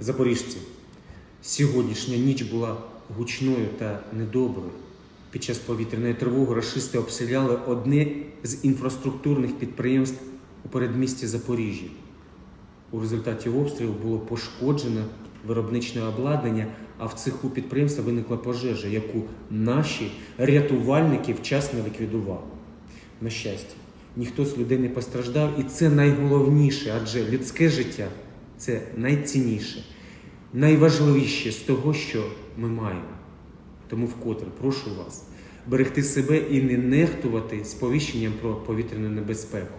Запоріжці, сьогоднішня ніч була гучною та недоброю. Під час повітряної тривоги рашисти обстріляли одне з інфраструктурних підприємств у передмісті Запоріжжя. У результаті обстрілу було пошкоджено виробничне обладнання, а в цеху підприємства виникла пожежа, яку наші рятувальники вчасно ліквідували. На щастя, ніхто з людей не постраждав, і це найголовніше, адже людське життя це найцінніше, найважливіше з того, що ми маємо. Тому вкотре прошу вас берегти себе і не нехтувати сповіщенням про повітряну небезпеку.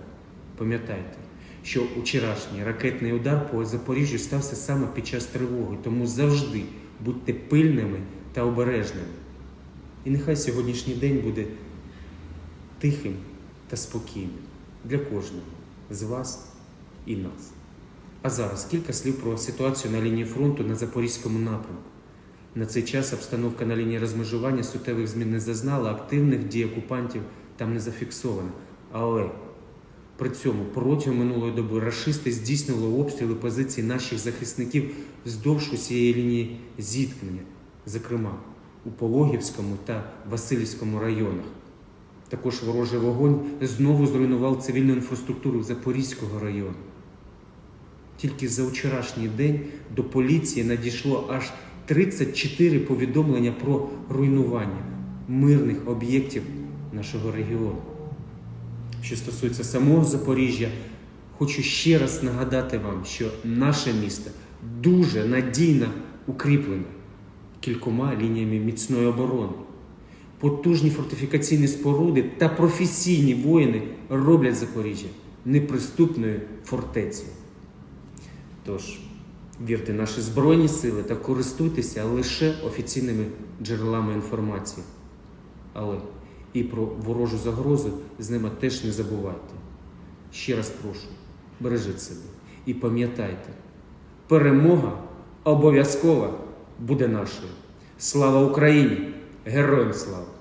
Пам'ятайте, що вчорашній ракетний удар по Запоріжжю стався саме під час тривоги, тому завжди будьте пильними та обережними. І нехай сьогоднішній день буде тихим та спокійним для кожного з вас і нас. А зараз кілька слів про ситуацію на лінії фронту на Запорізькому напрямку. На цей час обстановка на лінії розмежування суттєвих змін не зазнала, активних дій окупантів там не зафіксовано. Але при цьому протягом минулої доби рашисти здійснювали обстріли позицій наших захисників вздовж усієї лінії зіткнення, зокрема у Пологівському та Васильівському районах. Також ворожий вогонь знову зруйнував цивільну інфраструктуру Запорізького району. Тільки за вчорашній день до поліції надійшло аж 34 повідомлення про руйнування мирних об'єктів нашого регіону. Що стосується самого Запоріжжя, хочу ще раз нагадати вам, що наше місто дуже надійно укріплене кількома лініями міцної оборони. Потужні фортифікаційні споруди та професійні воїни роблять Запоріжжя неприступною фортецею. Тож, вірте наші Збройні сили та користуйтеся лише офіційними джерелами інформації. Але і про ворожу загрозу з ними теж не забувайте. Ще раз прошу, бережіть себе і пам'ятайте, перемога обов'язково буде нашою. Слава Україні! Героям слава!